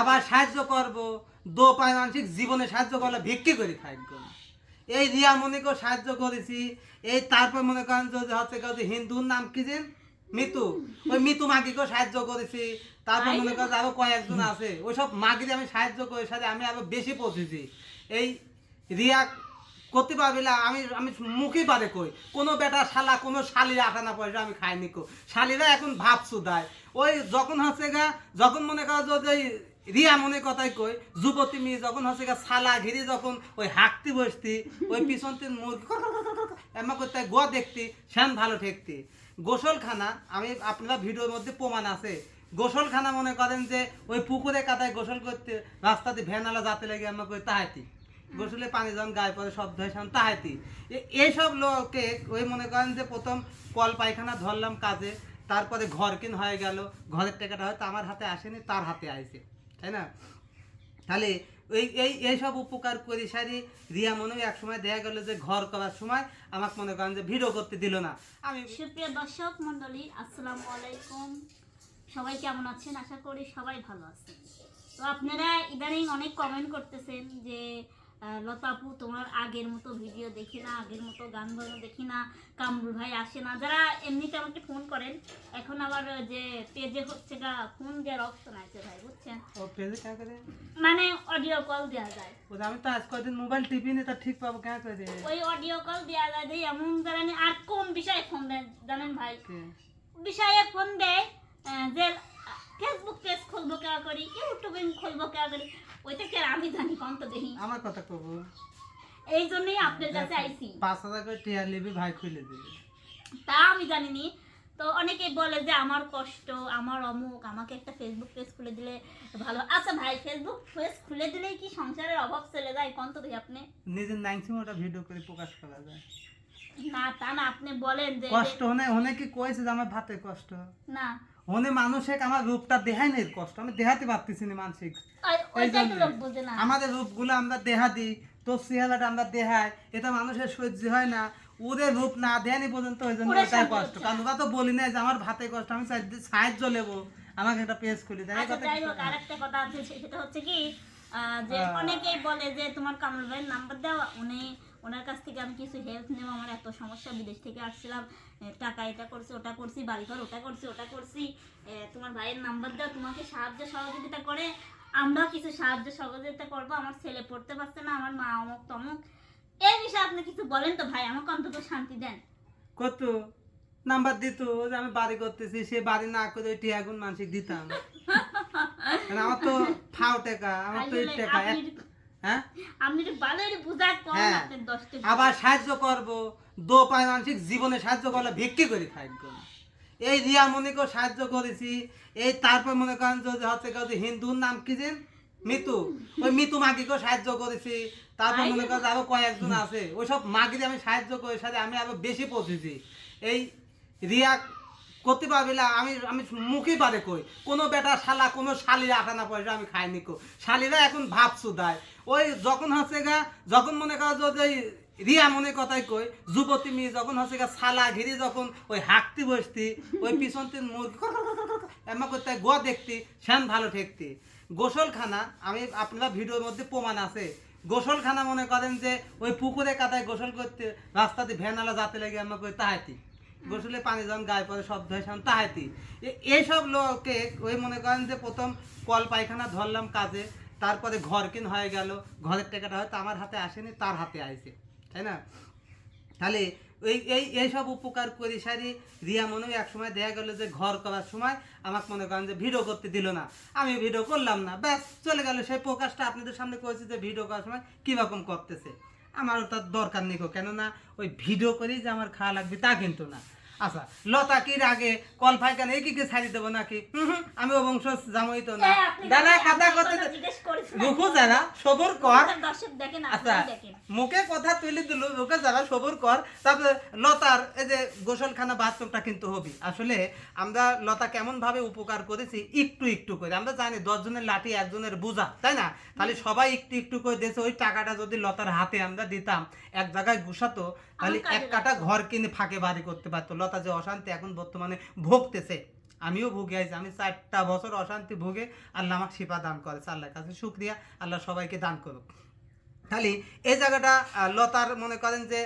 আবার সাহায্য করব দো পায় মানসিক জীবনে সাহায্য করলে ভিক্ষি করে থাকব এই রিয়া মনিকেও সাহায্য করেছি এই তারপর মনে করেন যে হচ্ছে যে হিন্দুর নাম কি যে মিতু। ওই মিতু মাগিকেও সাহায্য করেছি। তারপর মনে করেন আরও কয়েকজন আছে। ওইসব মাগিরে আমি সাহায্য করে সাথে আমি আরও বেশি পৌঁছেছি। এই রিয়া করতে পারবি না আমি আমি মুখে পারে কই। কোনো বেটা শালা, কোনো শালির আটানা পয়সা আমি খাইনি কো। শালিরা এখন ভাব সুদায় ওই যখন হচ্ছে গা, যখন মনে করো যে রিয়া মনে কথাই কই, যুবতী মেয়ে যখন হচ্ছে গা শালা ঘিরি যখন ওই হাঁকতি বসতি, ওই পিছন তিন মুরগি এমন করতে গোয়া দেখতি শ্যান ভালো ঠেকতি। গোসলখানা, আমি আপনারা ভিডিওর মধ্যে প্রমাণ আছে। গোসলখানা মনে করেন যে ওই পুকুরে কাদায় গোসল করতে রাস্তাতে ভ্যানালা যাতে লেগে আমরা কই তাহাতি গোসলে পানি যখন গায়ে পরে শব্দ হয় সেমন তাহাতি এইসব লোকে ওই মনে করেন যে প্রথম কল পায়খানা ধরলাম কাজে, তারপরে ঘর কিন হয়ে গেল, ঘরের টাকাটা হয়তো আমার হাতে আসেনি, তার হাতে আইছে, তাই না? তাহলে ওই এই, এইসব উপকার করি সারি, রিয়া মনে হয় একসময় দেখা গেল যে ঘর করার সময় আমাকে মনে করেন যে ভিডিও করতে দিল না। আমি সুপ্রিয় দর্শক মন্ডলী আসসালামু আলাইকুম। সবাই কেমন আছেন? আশা করি সবাই ভালো আছেন। তো আপনারা ইদানিং অনেক কমেন্ট করতেছেন যে আহ, লতা আপু তোমার আগের মতো ভিডিও দেখি না আগের মতো গান বাজনা দেখি না কামরুল ভাই আসে না। যারা এমনিতে আমাকে ফোন করেন এখন আবার যে পেজে হচ্ছে গা ফোন দেওয়ার অপশন আছে ভাই বুঝছেন? ও পেজে কেন করে মানে অডিও কল দেওয়া যায়। ও আমি তো আজ কদিন মোবাইল টিপি নি তা ঠিক পাবো কেন করে ওই অডিও কল দেওয়া যায় যে এমন জানেন আর কোন বিষয়ে ফোন দেন জানেন ভাই? বিষয়ে ফোন দেয় যে ফেসবুক পেজ খুলবো কেয়া করি ইউটিউবে খুলবো কেয়া করি ওইটা কে আমি জানি কম তো দেখি। আমার কথা কব। এই জন্যই আপনার কাছে আইছি। পাঁচ হাজার করে টিয়ার লিবি ভাই খুলে দিবি। তা আমি তো অনেকেই বলে যে আমার কষ্ট আমার অমুক আমাকে একটা ফেসবুক পেজ খুলে দিলে ভালো। আচ্ছা ভাই ফেসবুক পেজ খুলে দিলেই কি সংসারের অভাব চলে যায়? কোন তো দেখি আপনি। নিজের নাইনসি ওটা ভিডিও করে প্রকাশ করা যায়। না তা না আপনি বলেন যে কষ্ট হনে হনে কি কয়েছে যে আমার ভাতের কষ্ট? না হনে মানুষে আমার রূপটা দেখাই নেই কষ্ট। আমি দেখাতে পারতেছি না মানসিক। আমাদের রূপগুলো আমরা দেহা দিই তোর চেহারাটা আমরা দেখাই এটা মানুষের সহ্য হয় না। ওদের রূপ না দেয়নি পর্যন্ত ওই জন্য ওটাই কষ্ট। কারণ ওরা তো বলি না যে আমার ভাতে কষ্ট আমি সাহায্য নেব। আমাকে একটা পেজ খুলে দেয় আরেকটা কথা আছে সেটা হচ্ছে কি যে। অনেকেই বলে যে তোমার কামরুল ভাইয়ের নাম্বার দাও উনি ওনার কাছ থেকে আমি কিছু হেল্প নেব আমার এত সমস্যা বিদেশ থেকে আসছিলাম টাকা এটা করছি ওটা করছি বাড়িঘর ওটা করছি ওটা করছি তোমার ভাইয়ের নাম্বার দাও তোমাকে সাহায্য সহযোগিতা করে আমরাও কিছু সাহায্য সহযোগিতা করব আমার ছেলে পড়তে পারছে না আমার মা অমুক তমুক। এই বিষয়ে আপনি কিছু বলেন তো ভাই আমাকে অন্তত শান্তি দেন। কত? নাম্বার দিত যে আমি বাড়ি করতেছি সে বাড়ি না করে ওই টিয়াগুন মানসিক দিতাম। আমার তো ফাও টাকা আমার তো টাকা হ্যাঁ? হ্যাঁ। আবার সাহায্য করব দো পায় মানসিক জীবনে সাহায্য করলে ভিক্ষি করে থাকব এই রিয়া মনিকেও সাহায্য করেছি এই তারপর মনে করেন যে হচ্ছে হিন্দুর নাম কি যে মিতু। ওই মিতু মাগিকেও সাহায্য করেছি তারপর মনে করেন আরও কয়েকজন আছে। ওইসব মাগিরে আমি সাহায্য করে সাথে আমি আরও বেশি পৌঁছেছি। এই রিয়া করতে পারবি না আমি আমি মুখে পারে কই, কোনো বেটা শালা, কোনো শালির আটানা পয়সা আমি খাইনি কো। শালিরা এখন ভাব সুদায় ওই যখন হচ্ছে গা, যখন মনে করো যে রিয়া মনে কথাই কই, যুবতী মেয়ে যখন হচ্ছে গা শালা ঘিরি যখন ওই হাঁকতি বসতি, ওই পিছন তিন মুরগি এমন করতে গোয়া দেখতি শ্যান ভালো ঠেকতি। গোসলখানা, আমি আপনারা ভিডিওর মধ্যে প্রমাণ আছে। গোসলখানা মনে করেন যে ওই পুকুরে কাদায় গোসল করতে রাস্তাতে ভ্যানালা যাতে লেগে আমরা কই গোসলে পানি যখন গায়ে পরে শব্দ হয় এ- এইসব লোকে ওই মনে করেন যে প্রথম কল পায়খানা ধরলাম কাজে, তারপরে ঘর কিন হয়ে গেল, ঘরের টাকাটা হয়তো আমার হাতে আসেনি, তার হাতে আইছে, তাই না? তাহলে ওই এই, এইসব উপকার করি সারি, রিয়া মনে হয় একসময় দেখা গেল যে ঘর করার সময় আমাকে মনে করেন যে ভিডিও করতে দিল না। আমি ভিডিও করলাম না, ব্যাস, চলে গেল। সেই প্রকাশটা আপনাদের সামনে করেছি যে ভিডিও করার সময় কীরকম করতেছে। আমারও ওটা দরকার নেই কেননা ওই ভিডিও করেই যে আমার খাওয়া লাগবে তা কিন্তু না। আচ্ছা লতা কি আগে কল ফাইকান এই কি কি ছাড়ি দেবো নাকি? আমি ও বংশ জামই তো না। দাদা কথা করেছেন। রুকু যারা সবর কর। আচ্ছা মুখে কথা তুলে দিল লোকে যারা সবর কর তারপরে লতার এই যে গোসলখানা বাথরুমটা কিন্তু হবি। আসলে আমরা লতা কেমন ভাবে উপকার করেছি একটু একটু করে। আমরা জানি দশজনের লাঠি একজনের বোঝা তাই না? তাহলে সবাই একটু একটু করে দিয়েছে ওই টাকাটা যদি লতার হাতে আমরা দিতাম এক জায়গায় গুছাতো তাহলে এক কাটা ঘর কিনে ফাঁকে বাড়ি করতে পারতো। লতা যে অশান্তি এখন বর্তমানে ভোগতেছে। আমিও ভুগে আছি। আমি চারটা বছর অশান্তি ভুগে আল্লাহ আমাকে শিপা দান করেছে আল্লাহর কাছে শুক্রিয়া। আল্লাহ সবাইকে দান করুক। খালি এই জায়গাটা লতার মনে করেন যে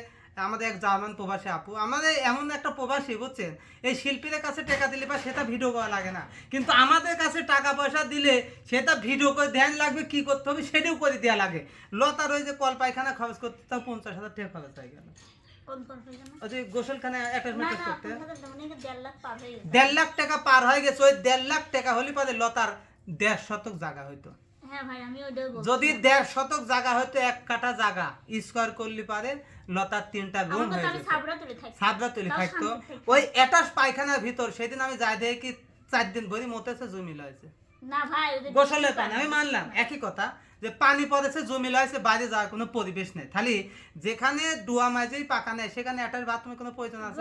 আমাদের এক জার্মান প্রবাসী আপু আমাদের এমন একটা প্রবাসী বুঝছেন? এই শিল্পীদের কাছে টাকা দিলে বা সেটা ভিডিও করা লাগে না। কিন্তু আমাদের কাছে টাকা পয়সা দিলে সেটা ভিডিও করে ধ্যান লাগবে কি করতে হবে সেটাও করে দেওয়া লাগে। লতার ওই যে কল পায়খানা খরচ করতে তাও পঞ্চাশ হাজার টাকা খরচ হয়ে গেল। হয়ে দেড় লাখ টাকা পার গেছে ওই দেড় লাখ টাকা হলে পারে লতার দেড় শতক জায়গা হইতো। যদি দেড় শতক জায়গা হইতো এক কাটা জায়গা স্কোয়ার করলে পারে লতার তিনটা গুণ আমার হয়ে যেত। সাবরা তুলে থাকতো। ওই পায়খানার ভিতর সেদিন আমি যাই দেখি কি চার দিন ভরি মতেছে জমি লয়েছে না ভাই গোসলের পানি আমি মানলাম একই কথা যে পানি পড়েছে জমি বাইরে যাওয়ার কোনো পরিবেশ নেই। খালি যেখানে ডুয়া মাঝেই পাকা নেই সেখানে বাথরুমে কোনো প্রয়োজন আছে?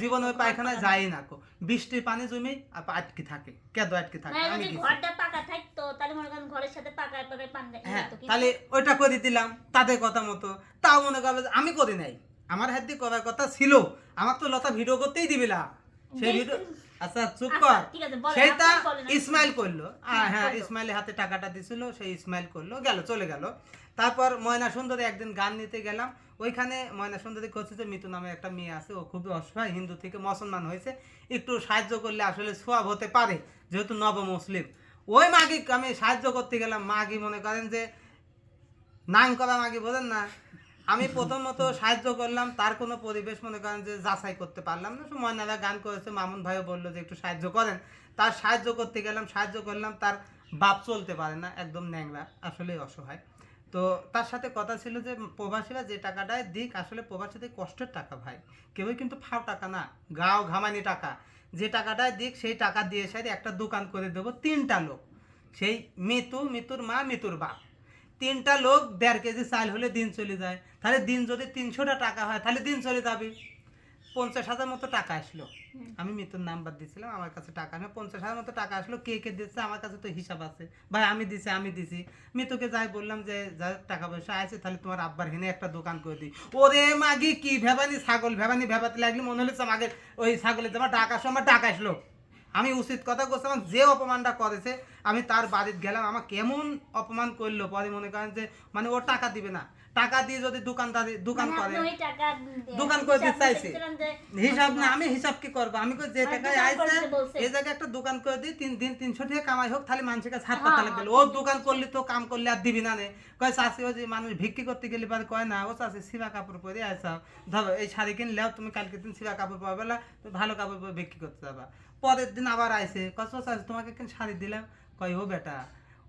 জীবন ওই পায়খানায় পাকা না কো। বৃষ্টির পানি জমি আর আটকে থাকে কেদ আটকে থাকে আমি ঘরটা পাকা থাকতো তাহলে মনে করেন ঘরের সাথে পাকায় পাকায় পান হ্যাঁ তাহলে ওইটা করে দিলাম তাদের কথা মতো। তাও মনে করবে আমি করি নাই। আমার হাত দিয়ে করার কথা ছিল আমার তো লতা ভিডিও করতেই দিবিলা সেই ভিডিও আচ্ছা চুপ আচ্ছা, কর। সেটা ইসমাইল করল। হ্যাঁ, হ্যাঁ ইসমাইলের হাতে টাকাটা দিছিল সেই ইসমাইল করল গেল চলে গেল। তারপর ময়না সুন্দরী একদিন গান নিতে গেলাম। ওইখানে ময়না সুন্দরী করছে যে মিতু নামে একটা মেয়ে আছে ও খুবই অসহায় হিন্দু থেকে মুসলমান হয়েছে। একটু সাহায্য করলে আসলে সোয়াব হতে পারে যেহেতু নব মুসলিম। ওই মাগি আমি সাহায্য করতে গেলাম। মাগি মনে করেন যে নাং করা মাগি বোঝেন না আমি প্রথমত সাহায্য করলাম, তার কোনো পরিবেশ মনে করেন যে যাচাই করতে পারলাম না। ময়নারা গান করেছে, মামুন ভাইও বলল যে একটু সাহায্য করেন। তার সাহায্য করতে গেলাম, সাহায্য করলাম, তার বাপ চলতে পারে না, একদম ন্যাংরা, আসলেই অসহায়। তো তার সাথে কথা ছিল যে, প্রবাসীরা যে টাকাটায় দিক, আসলে প্রবাসীদের কষ্টের টাকা ভাই। কেউই কিন্তু ফাও টাকা না, গাও ঘামানি টাকা। যে টাকাটায় দিক, সেই টাকা দিয়ে সাইডে একটা দোকান করে দেবো তিনটা লোক। সেই মিতু, মিতুর মা, মিতুর বাপ। তিনটা লোক দেড় কেজি চাল হলে দিন চলে যায়। তাহলে দিন যদি তিনশোটা টাকা হয় তাহলে দিন চলে যাবে। পঞ্চাশ হাজার মতো টাকা আসলো। আমি মিতুর নাম্বার দিয়েছিলাম আমার কাছে টাকা নেই। পঞ্চাশ হাজার মতো টাকা আসলো কে কে দিচ্ছে আমার কাছে তো হিসাব আছে। ভাই আমি দিছি আমি দিছি। মিতুকে যাই বললাম যে যা টাকা পয়সা আছে তাহলে তোমার আব্বার হেনে একটা দোকান করে দিই। ওরে মাগি কি ভেবানি ছাগল ভেবানি ভেবাতে লাগলি মনে হচ্ছে আমাকে ওই ছাগলের তোমার টাকা সময় টাকা আসলো। আমি উচিত কথা করছি আমার যে অপমানটা করেছে আমি তার বাড়িতে গেলাম আমার কেমন অপমান করল? পরে মনে করেন যে মানে ও টাকা দিবে না। টাকা দিয়ে যদি দোকানদারি দোকান মানে করে টাকা দিয়ে- দোকান করে দিতে চাইছে। হিসাব না আমি হিসাব কি করব? আমি কই যে মানে টাকায় দোকান আইছে এই জায়গায় একটা দোকান করে দিই তিন দিন তিনশো টাকা কামাই হোক তাহলে মানুষের কাছে হাত হ্যাঁ, পাতা লাগবে। ও দোকান করলে তো কাম করলে আর দিবি না নে। কয় চাষি ও যে মানুষ ভিক্ষি করতে গেলে পারে কয় না ও চাষি সিরা কাপড় পরে আইসাও ধরো এই শাড়ি কিনলেও তুমি কালকে দিন সিরা কাপড় পাবে না তো ভালো কাপড় পরে বিক্রি করতে যাবা। পরের দিন আবার আইসে কত চাষি তোমাকে কেন শাড়ি দিলাম? কয়, ও বেটা,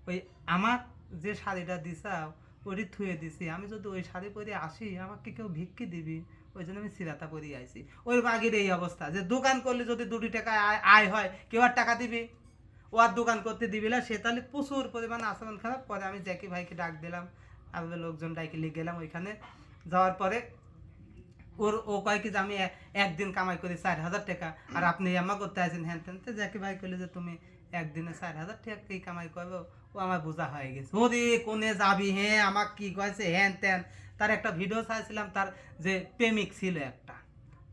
ওই আমার যে শাড়িটা দিছাও, ওটি থুয়ে দিছি। আমি যদি ওই শাড়ি পরে আসি, আমাকে কেউ ভিক্ষি দিবি? ওই জন্য আমি সিরাতা পরে আইছি। ওই বাগির এই অবস্থা যে দোকান করলে যদি দুটি টাকা আয় হয়, কেউ আর টাকা দিবি? ও আর দোকান করতে দিবি না, সে তাহলে প্রচুর পরিমাণ আচরণ খারাপ। পরে আমি জ্যাকি ভাইকে ডাক দিলাম, আমাদের লোকজন ডাইকে লিখে গেলাম ওইখানে। যাওয়ার পরে ওর, ও কয় কি যে, আমি একদিন কামাই করি চার হাজার টাকা, আর আপনি আমা করতে আছেন। হ্যান ত্যান, জ্যাকি ভাই কইলে যে, তুমি একদিনে চার হাজার টাকা কি কামাই করব? ও আমার বোঝা হয়ে গেছে। ওরে, কোনে যাবি হ্যাঁ আমাক কি কয়েছে হ্যান ত্যান তার একটা ভিডিও চাইছিলাম, তার যে প্রেমিক ছিল একটা।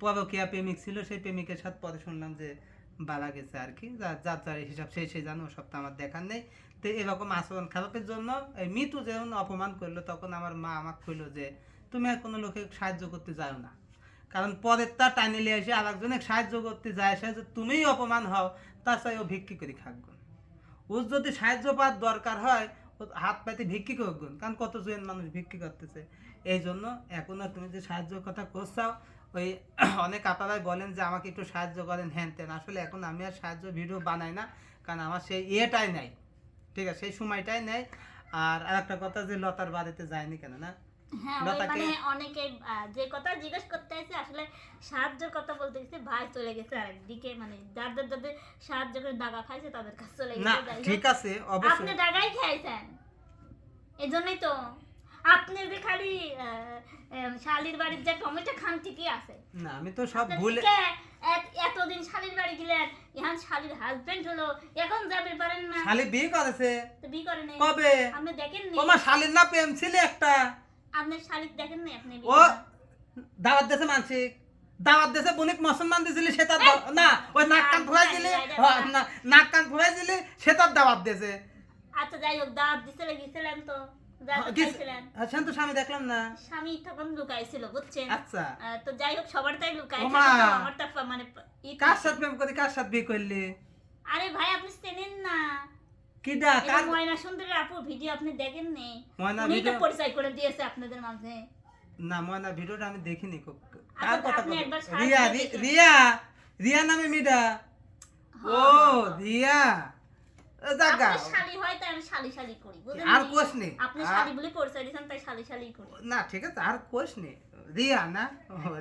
পরকিয়া প্রেমিক ছিল? সেই প্রেমিকের সাথে পরে শুনলাম যে বালা গেছে আর কি। যার যার যার হিসাব সেই সেই জানো সব তো আমার দেখার নেই। তো এরকম আচরণ খারাপের জন্য এই মিতু যখন অপমান করল, তখন আমার মা আমাকে কইলো যে, তুমি আর কোনো লোকে সাহায্য করতে যাও না। কারণ পরের তা টানি লিয়ে এসে আরেকজনে সাহায্য করতে যায় সে যে তুমিই অপমান হও, তা চাই ও ভিক্ষি করে খাকগুন ওর যদি সাহায্য পাওয়ার দরকার হয়, ও হাত পাইতে ভিক্ষি করগুন কারণ কত জন মানুষ ভিক্ষি করতেছে। এই জন্য এখন আর তুমি যে সাহায্যের কথা করছাও ওই অনেক আপনারাই বলেন যে আমাকে একটু সাহায্য করেন। হ্যান ত্যান, আসলে এখন আমি আর সাহায্য ভিডিও বানাই না, কারণ আমার সেই ইয়েটাই নাই। ঠিক আছে, সেই সময়টাই নেই। আর আর একটা কথা যে লতার বাড়িতে যায়নি কেন না? হ্যাঁ মানে অনেকে যে কথা জিজ্ঞেস করতে আছে আসলে সাহায্যের কথা বলতে গেছে ভাই চলে গেছে আরেকদিকে মানে যাদের যাদের সাহায্য করে দাগা খাইছে তাদের কাছে চলে গেছে ঠিক আছে আপনি দাগাই খাইছেন এজন্যই তো। আপনি যে খালি শালির বাড়ির যে টমেটো খান ঠিকই আছে। না আমি তো সব ভুলে এতদিন শালির বাড়ি গেলেন এখন শালির হাজবেন্ড হলো এখন যাবে পারেন না। শালি বিয়ে করেছে। তো বিয়ে করেন। কবে? আপনি দেখেননি? তোমার শালির না প্রেম ছিল একটা। আপনার দেখেন নাই আপনি ও দাওয়াত দেশে মানসিক দাওয়াত দেশে বনিক মুসলমান দিছিলি সে তার না ওই নাক কান ফুরাই দিলি হ্যাঁ, নাক কান ফুরাই দিলি সে তার দাওয়াত দেশে আচ্ছা যাই হোক দাঁত দিছিলে গেছিলেন তো। শান্ত স্বামী দেখলাম না। স্বামী তখন লুকাইছিল বুঝছেন? আচ্ছা। তো যাই হোক সবার তাই লুকাই আমার তো মানে কার থাকে। সাথে প্রেম করি কার সাথে বিয়ে করলি? আরে ভাই আপনি চেনেন না। কিডা কার ময়না সুন্দরী আপুর ভিডিও আপনি দেখেন নি ময়না ভিডিও পরিচয় করে দিয়েছে আপনাদের মাঝে। ময়না ভিডিওটা আমি দেখিনি কার কথা রিয়া। রিয়া রিয়া নামে মিডা। ও রিয়া। আর? নেই? ঠিক আছে আর কোশ নেই। রিয়া না?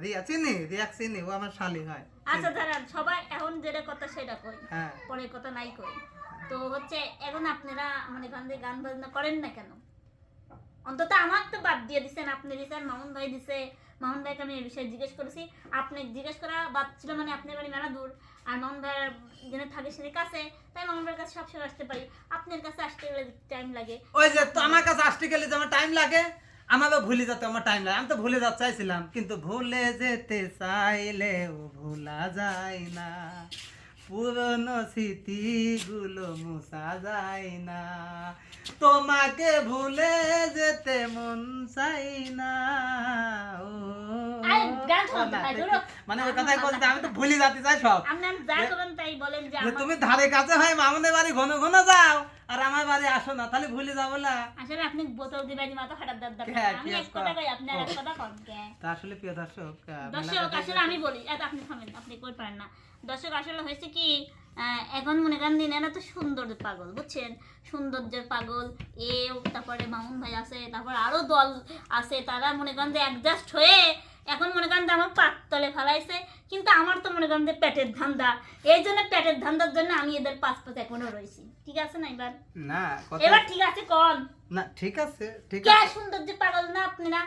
রিয়া চিনি? রিয়া চিনি ও আমার শালি হয়। আচ্ছা দাঁড়ান সবাই এখন যেটা কথা সেটা করি হ্যাঁ। পরের কথা নাই করি তো হচ্ছে এখন আপনারা মানে গান দিয়ে গান বাজনা করেন না কেন? অন্তত আমার তো বাদ দিয়ে দিছেন, আপনি দিছেন, মামুন ভাই দিছে। মামুন ভাইকে আমি এই বিষয়ে জিজ্ঞেস করেছি। আপনি জিজ্ঞেস করা বাদ ছিল মানে আপনার বাড়ি মেলা দূর। আর মামুন ভাইয়ের যেন থাকে সেটা কাছে তাই মামুন ভাইয়ের কাছে সবসময় আসতে পারি। আপনার কাছে আসতে গেলে টাইম লাগে। ওই যে তো আমার কাছে আসতে গেলে যে আমার টাইম লাগে আমারও ভুলে যেতে আমার টাইম লাগে। আমি তো ভুলে যেতে চাইছিলাম, কিন্তু ভুলে যেতে চাইলেও ভোলা যায় না। পুরনো স্মৃতিগুলো মুসা যায় না। তোমাকে ভুলে যেতে মন চাই না। মানে ওই কথাই বলতে আমি তো ভুলে যেতে চাই সব। তুমি ধারে কাছে হয় মামুনের বাড়ি ঘন ঘন যাও। আর আমার বাড়ি আসো না তাহলে ভুলে যাব না। আসলে আপনি বোতল দিবেন মাথা। হ্যাঁ, আমি এক কথা কই আপনি আর এক কথা কন তা আসলে প্রিয় দর্শক দর্শক আসলে আমি বলি আপনি থামেন আপনি কই পারেন না। দর্শক আসলে হয়েছে কি এখন মনে করেন দিন এরা তো সুন্দর পাগল বুঝছেন? সৌন্দর্যের পাগল এ তারপরে মামুন ভাই আছে তারপর আরও দল আছে তারা মনে করেন যে অ্যাডজাস্ট হয়ে এখন মনে করেন যে আমার পাততলে ফেলাইছে কিন্তু আমার তো মনে করেন যে পেটের ধান্দা। এই জন্য পেটের ধান্দার জন্য আমি এদের পাঁচ এখনও রয়েছি। ঠিক আছে না এবার? না এবার ঠিক আছে কন। না ঠিক আছে ঠিক কে সুন্দর যে পাগল না আপনারা